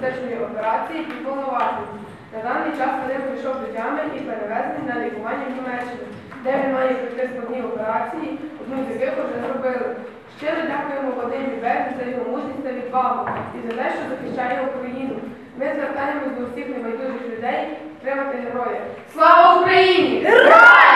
пластичної операції і повноважень. На даний час Вадим прийшов до тями і перевезений на лікування в Німеччину, де він має пройти складні операції, одну з яких вже зробили. Щиро дякуємо Вадимі Бегі за його мужність та відвагу і за те, що захищає Україну. Ми звертаємось до всіх небайдужих людей підтримати героя. Слава Україні! Герої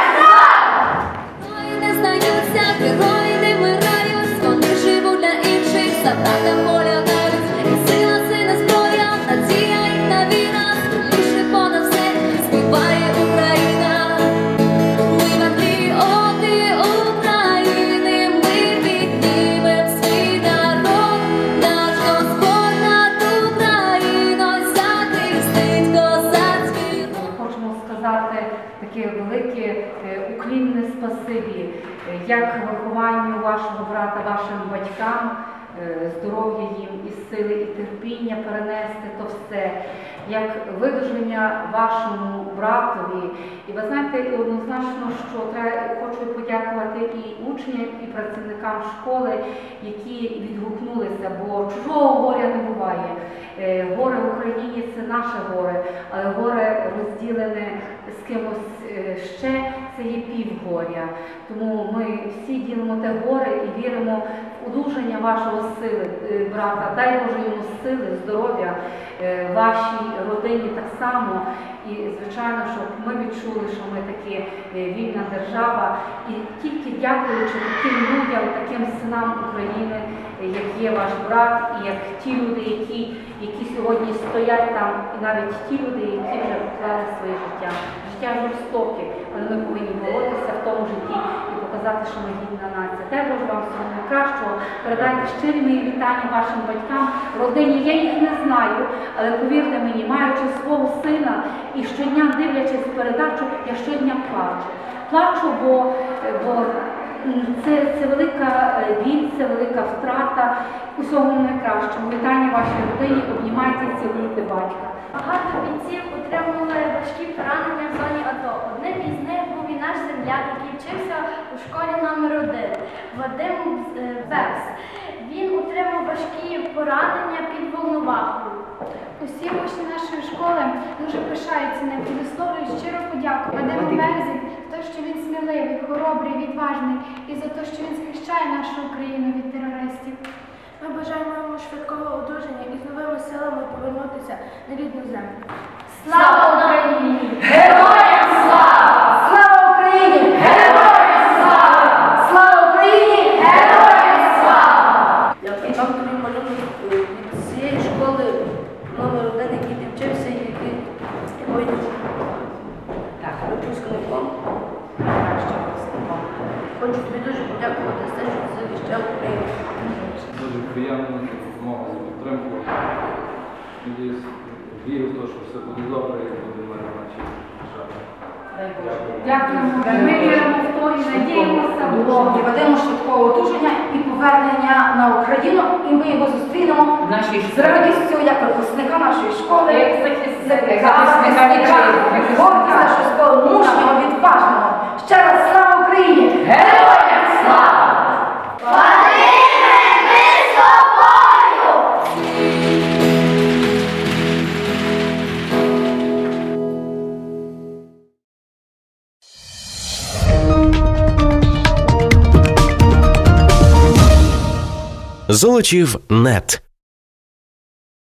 таке велике е, уклінне спасибі, е, як вихованню вашого брата, вашим батькам, е, здоров'я їм і сили, і терпіння перенести то все, як видуження вашому братові. І ви знаєте, однозначно, що треба хочу подякувати і учням, і працівникам школи, які відгукнулися, бо чужого горя не буває. Горе в Україні це наше горе, але горе розділене з кимось е, ще це є півгоря. Тому ми всі ділимо те горе і віримо в одужання вашого сили, е, брата. Дай Боже йому сили, здоров'я, е, вашій родині так само. І, звичайно, щоб ми відчули, що ми таки вільна держава. І тільки дякуючи таким людям, таким синам України, як є ваш брат, і як ті люди, які, які сьогодні стоять там, і навіть ті люди, які вже показати, що ми гідна нація. Боже вам всього найкращого. Передайте щирі мої вітання вашим батькам, родині. Я їх не знаю, але повірте мені, маючи свого сина і щодня дивлячись передачу, я щодня плачу. Плачу, бо, бо це, це велика е, біль, це велика втрата. Усього найкращого. Вітання вашій родині, обнімайте цілуйте батька. Багато бійців отримали важкі поранення в зоні АТО. Одним із них був і наш земляк, який вчився у школі номер 1 Вадим Бекс. Він отримав важкі поранення під Волновахою. Усі учні нашої школи дуже пишаються ним і висловлюють щиро подяку Вадиму Березі за те, що він сміливий, хоробрий, відважний і за те, що він захищає нашу Україну від терористів. Ми бажаємо йому швидкого одужання і з новими силами повернутися на рідну землю. Слава Україні! Героям слава! Слава Україні! Героям слава! Слава Україні! Героям слава! Я там тобі малюнок е, від цієї школи номер один, який ти вчився і який ой, Так, випускником. краще виступав. Хочу тобі дуже подякувати за те, що ти захищав Україну. Дуже приємно, за допомогу, за підтримку. Надіюсь, вірю в те, що все буде добре і буде державі. Дай Боже. Дякуємо. Ми віримо в то і надіємося в Бога. І швидкого одужання і повернення на Україну, і ми його зустрінемо з радістю як випускника нашої школи. Як захисника. Захисника Захисника. гордість нашої школи, мужнього, відважного. Ще раз Золочів нет.